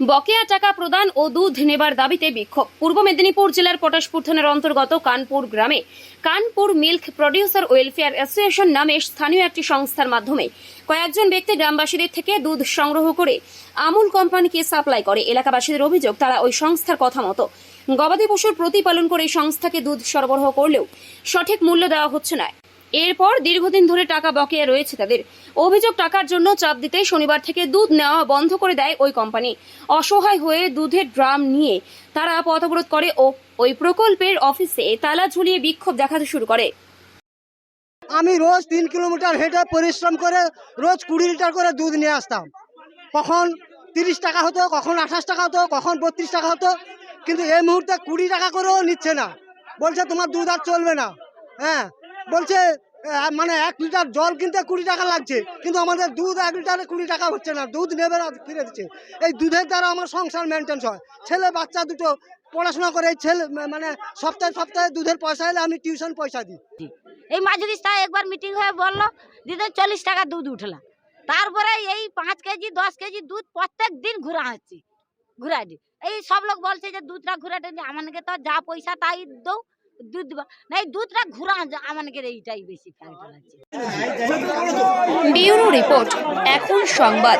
বকেয়া টাকা প্রদান ও দুধ নেবার দাবিতে বিক্ষোভ। পূর্ব মেদিনীপুর জেলার পটাশপুর থানার অন্তর্গত কানপুর গ্রামে Kanpur milk producer welfare association নামে স্থানীয় একটি সংস্থার মাধ্যমে কয়েকজন ব্যক্তি গ্রামবাসীদের থেকে দুধ সংগ্রহ করে আমুল কোম্পানিকে সাপ্লাই করে। এলাকাবাসীদের অভিযোগ, তারা ওই সংস্থার কথা মতো গবাদি পশুর প্রতিপালন করে সংস্থাকে দুধ সরবরাহ করলেও সঠিক মূল্য দেওয়া হচ্ছে না। এরপর দীর্ঘদিন ধরে টাকা বকেয়া রয়েছে তাদের। অভিযোগ, টাকার জন্য চাপ দিতে শনিবার থেকে দুধ নেওয়া বন্ধ করে দেয় ওই কোম্পানি। অসহায় হয়ে দুধের ড্রাম নিয়ে তারা পথ অবরোধ করে ও ওই প্রকল্পের অফিসে তালা ঝুলিয়ে বিক্ষোভ দেখাতে শুরু করে। আমি রোজ তিন কিলোমিটার হেঁটে পরিশ্রম করে রোজ কুড়ি লিটার করে দুধ নিয়ে আসতাম। কখন তিরিশ টাকা হতো, কখন আঠাশ টাকা হতো, কখন বত্রিশ টাকা হতো, কিন্তু এই মুহূর্তে কুড়ি টাকা করেও নিচ্ছে না। বলছে, তোমার দুধ আর চলবে না। হ্যাঁ বলছে মানে এক লিটার জল কিনতে কুড়ি টাকা লাগছে, কিন্তু আমাদের দুধ এক লিটারে কুড়ি টাকা হচ্ছে না, দুধ নেবে না, ফিরে দিচ্ছে। এই দুধের দ্বারা আমার সংসার মেনটেন্স হয়। ছেলে, বাচ্চা দুটো পড়াশোনা করে ছেলে মানে সপ্তাহে সপ্তাহে দুধের পয়সা এলে আমি টিউশন পয়সা দিই। এই মাজলিসটা একবার মিটিং হয়ে বলল, দিদি, চল্লিশ টাকা দুধ উঠলা। তারপরে এই পাঁচ কেজি, দশ কেজি দুধ প্রত্যেক দিন ঘুরা হচ্ছে ঘুরা দি এই সব লোক বলছে যে, দুধটা ঘুরাতে দি আমাকে তো যা পয়সা তাই দৌ। দুধ দুধটা এইটাই বেশি ব্যুরো রিপোর্ট এখন সংবাদ।